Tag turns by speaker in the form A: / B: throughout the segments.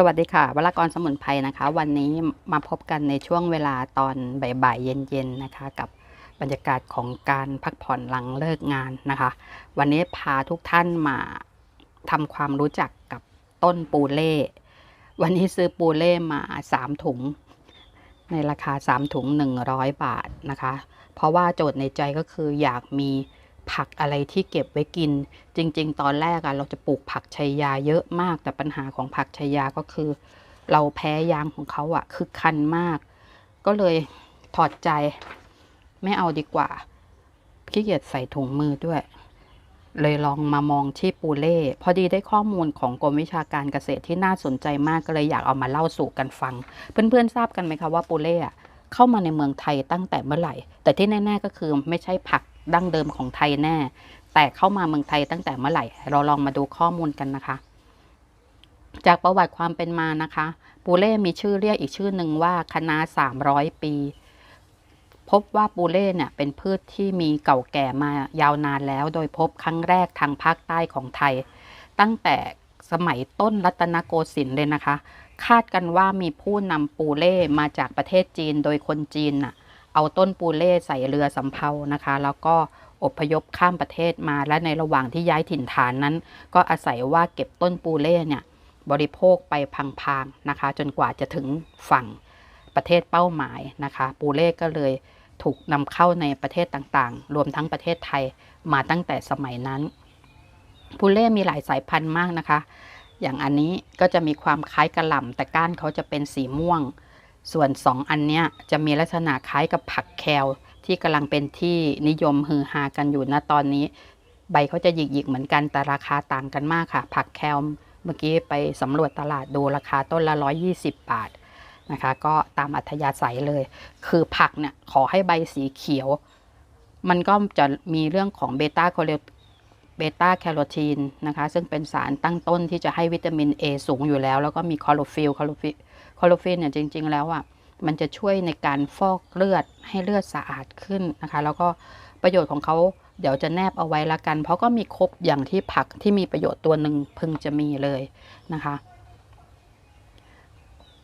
A: สวัสดีค่ะวรากรสมุนไพรนะคะ วันนี้มาพบกันในช่วงเวลาตอนบ่ายๆเย็นๆนะคะ กับบรรยากาศของการพักผ่อนหลังเลิกงานนะคะ วันนี้พาทุกท่านมาทำความรู้จักกับต้นปูเล่วันนี้ซื้อปูเล่มา3ถุง ในราคา 3 ถุง 100 บาทนะคะ เพราะว่าโจทย์ในใจก็คืออยากมี ผักอะไรที่เก็บไว้กิน จริง ๆ ตอนแรกอะเราจะปลูกผักชัยยาเยอะมาก แต่ปัญหาของผักชัยยาก็คือ เราแพ้ยางของเขาอะคือคันมาก ก็เลยถอดใจไม่เอาดีกว่าขี้เกียจใส่ถุงมือด้วย เลยลองมามองที่ปูเล่ พอดีได้ข้อมูลของกรมวิชาการเกษตรที่น่าสนใจมากก็เลยอยากเอามาเล่าสู่กันฟัง เพื่อนๆทราบกันไหมคะว่าปูเล่อะเข้ามาในเมืองไทยตั้งแต่เมื่อไหร่ แต่ที่แน่ ๆ ก็คือไม่ใช่ผัก ดั้งเดิมของไทยแน่ แต่เข้ามาเมืองไทยตั้งแต่เมื่อไหร่ เราลองมาดูข้อมูลกันนะคะ จากประวัติความเป็นมานะคะ ปูเล่มีชื่อเรียกอีกชื่อหนึ่งว่าคณะสามร้อยปี พบว่าปูเล่เนี่ยเป็นพืชที่มีเก่าแก่มายาวนานแล้ว โดยพบครั้งแรกทางภาคใต้ของไทย ตั้งแต่สมัยต้นรัตนโกสินทร์เลยนะคะ คาดกันว่ามีผู้นำปูเล่มาจากประเทศจีน โดยคนจีนน่ะ เอาต้นปูเล่ใส่เรือสำเภานะคะ แล้วก็อพยพข้ามประเทศมา และในระหว่างที่ย้ายถิ่นฐานนั้น ก็อาศัยว่าเก็บต้นปูเล่เนี่ยบริโภคไปพังๆนะคะ จนกว่าจะถึงฝั่งประเทศเป้าหมายนะคะ ปูเล่ก็เลยถูกนำเข้าในประเทศต่างๆ รวมทั้งประเทศไทยมาตั้งแต่สมัยนั้น ปูเล่มีหลายสายพันธุ์มากนะคะ อย่างอันนี้ก็จะมีความคล้ายกระหล่ำแต่ก้านเขาจะเป็นสีม่วง ส่วน 2 อันเนี้ยจะมีลักษณะคล้ายกับผักแคลที่กำลังเป็นที่นิยมฮือฮากันอยู่ณตอนนี้ ใบเขาจะหยิกๆเหมือนกันแต่ราคาต่างกันมากค่ะ ผักแคลเมื่อกี้ไปสำรวจตลาดดูราคาต้นละ 120 บาทนะคะ ก็ตามอัธยาศัยเลย คือผักเนี่ยขอให้ใบสีเขียว มันก็จะมีเรื่องของเบต้าโคเลเบต้าแคโรทีนนะคะ ซึ่งเป็นสารตั้งต้นที่จะให้วิตามิน A สูงอยู่แล้ว แล้วก็มีคลอโรฟิลคลอโรฟิล คลอโรฟิลเนี่ยจริง ๆ แล้วอะมันจะช่วยในการฟอกเลือดให้เลือดสะอาดขึ้นนะคะ แล้วก็ประโยชน์ของเขาเดี๋ยวจะแนบเอาไว้ละกัน เพราะก็มีครบอย่างที่ผักที่มีประโยชน์ตัวหนึ่งพึงจะมีเลยนะคะ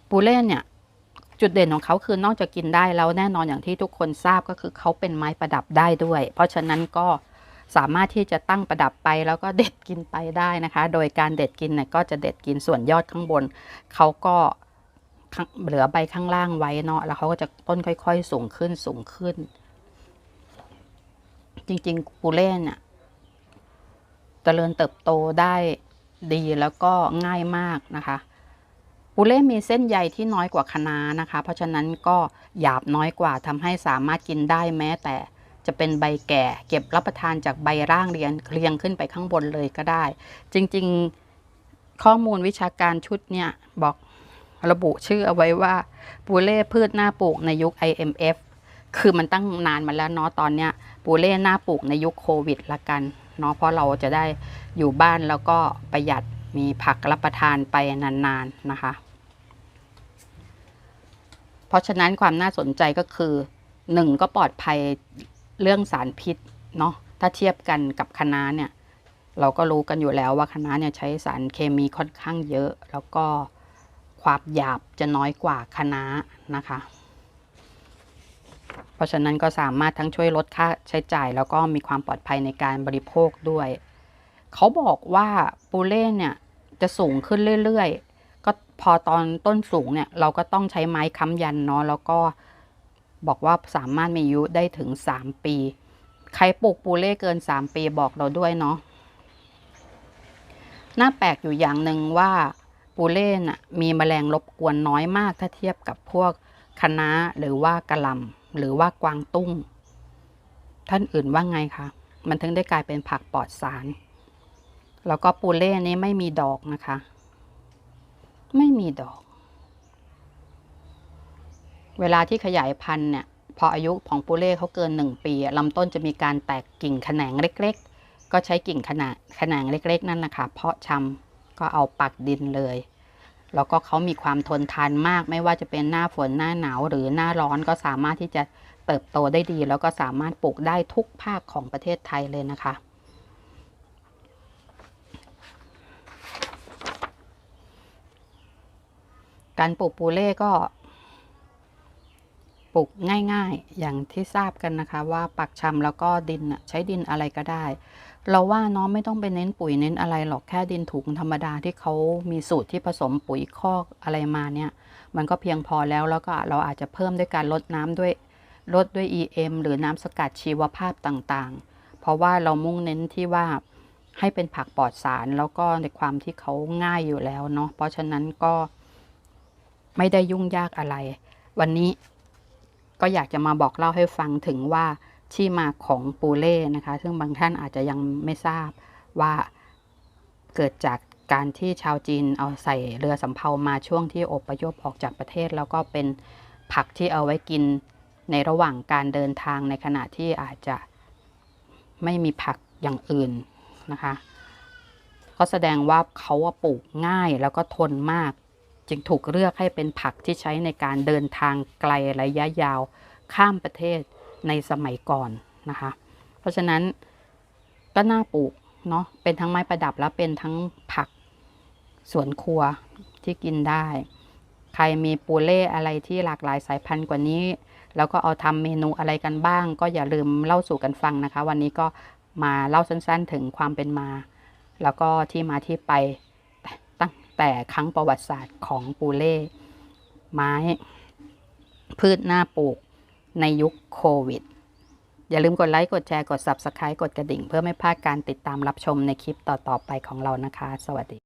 A: ปูเล่เนี่ยจุดเด่นของเขาคือนอกจากกินได้แล้วแน่นอนอย่างที่ทุกคนทราบก็คือเขาเป็นไม้ประดับได้ด้วย เพราะฉะนั้นก็สามารถที่จะตั้งประดับไปแล้วก็เด็ดกินไปได้นะคะ โดยการเด็ดกินเนี่ยก็จะเด็ดกินส่วนยอดข้างบนเขาก็ เหลือใบข้างล่างไว้เนาะแล้วเขาก็จะต้นค่อย ๆ สูงขึ้นสูงขึ้น จริงๆปูเล่เนี่ยเจริญเติบโตได้ดีแล้วก็ง่ายมากนะคะปูเล่มีเส้นใยที่น้อยกว่าคะน้านะคะ เพราะฉะนั้นก็หยาบน้อยกว่าทำให้สามารถกินได้แม้แต่จะเป็นใบแก่ เก็บรับประทานจากใบร่างเรียนเรียงขึ้นไปข้างบนเลยก็ได้ จริง ๆ ข้อมูลวิชาการชุดเนี่ยบอก ระบุชื่อเอาไว้ว่าปูเล่พืชหน้าปลูกในยุค IMF คือมันตั้งนานมาแล้วเนาะตอนเนี้ยปูเล่หน้าปลูกในยุคโควิดละกันเนาะเพราะเราจะได้อยู่บ้านแล้วก็ประหยัดมีผักรับประทานไปนานๆนนนะคะ เพราะฉะนั้นความน่าสนใจก็คือหนึ่งก็ปลอดภัยเรื่องสารพิษเนาะถ้าเทียบกันกับคณะเนี่ย เราก็รู้กันอยู่แล้วว่าคณะเนี่ยใช้สารเคมีค่อนข้างเยอะ แล้วก็ ความหยาบจะน้อยกว่าคะน้านะคะ เพราะฉะนั้นก็สามารถทั้งช่วยลดค่าใช้จ่าย แล้วก็มีความปลอดภัยในการบริโภคด้วย เขาบอกว่าปูเล่เนี่ยจะสูงขึ้นเรื่อยๆ ก็พอตอนต้นสูงเนี่ยเราก็ต้องใช้ไม้ค้ำยันเนาะแล้วก็บอกว่าสามารถมีอายุได้ถึง 3 ปี ใครปลูกปูเล่เกิน 3 ปีบอกเราด้วยเนาะน่าแปลกอยู่อย่างหนึ่งว่า ปูเล่น่ะมีแมลงรบกวนน้อยมากถ้าเทียบกับพวกคะน้าหรือว่ากระลำหรือว่ากวางตุ้ง ท่านอื่นว่าไงคะมันถึงได้กลายเป็นผักปลอดสาร แล้วก็ปูเล่นี้ไม่มีดอกนะคะ ไม่มีดอก เวลาที่ขยายพันธุ์เนี่ยพออายุของปูเล่เขาเกินหนึ่งปีลำต้นจะมีการแตกกิ่งแขนงเล็ก ๆ ก็ใช้กิ่งขนาดแขนงเล็ก ๆ นั่นนะคะเพาะชำ ก็เอาปักดินเลย แล้วก็เขามีความทนทานมาก ไม่ว่าจะเป็นหน้าฝนหน้าหนาวหรือหน้าร้อนก็สามารถที่จะเติบโตได้ดี แล้วก็สามารถปลูกได้ทุกภาคของประเทศไทยเลยนะคะ การปลูกปูเล่ก็ปลูกง่ายๆ อย่างที่ทราบกันนะคะว่าปักชำแล้วก็ดินใช้ดินอะไรก็ได้ เราว่าเน้องไม่ต้องไปเน้นปุ๋ยเน้นอะไรหรอกแค่ดินถุงธรรมดาที่เขามีสูตรที่ผสมปุ๋ยคอกอะไรมาเนี่ย มันก็เพียงพอแล้วแล้วก็เราอาจจะเพิ่มด้วยการลดน้ำด้วยลดด้วย EM หรือน้ำสกัดชีวภาพต่างๆ เพราะว่าเรามุ่งเน้นที่ว่าให้เป็นผักปลอดสารแล้วก็ในความที่เขาง่ายอยู่แล้วเนาะเพราะฉะนั้นก็ไม่ได้ยุ่งยากอะไร วันนี้ก็อยากจะมาบอกเล่าให้ฟังถึงว่า ที่มาของปูเล่นะคะ ซึ่งบางท่านอาจจะยังไม่ทราบว่าเกิดจากการที่ชาวจีนเอาใส่เรือสำเภามาช่วงที่อพยพออกจากประเทศ แล้วก็เป็นผักที่เอาไว้กินในระหว่างการเดินทางในขณะที่อาจจะไม่มีผักอย่างอื่นนะคะ ก็แสดงว่าเขาว่าปลูกง่ายแล้วก็ทนมาก จึงถูกเลือกให้เป็นผักที่ใช้ในการเดินทางไกลระยะยาวข้ามประเทศ ในสมัยก่อนนะคะ เพราะฉะนั้นก็น่าปลูกเนาะเป็นทั้งไม้ประดับและเป็นทั้งผักสวนครัวที่กินได้ ใครมีปูเล่อะไรที่หลากหลายสายพันธุ์กว่านี้ แล้วก็เอาทำเมนูอะไรกันบ้าง ก็อย่าลืมเล่าสู่กันฟังนะคะ วันนี้ก็มาเล่าสั้นๆถึงความเป็นมา แล้วก็ที่มาที่ไปตั้งแต่ครั้งประวัติศาสตร์ของปูเล่ไม้ พืชหน้าปลูก ในยุคโควิด อย่าลืมกดไลค์ กดแชร์ กด Subscribe กดกระดิ่ง เพื่อไม่พลาดการติดตามรับชมในคลิปต่อ ๆ ไปของเรานะคะ สวัสดี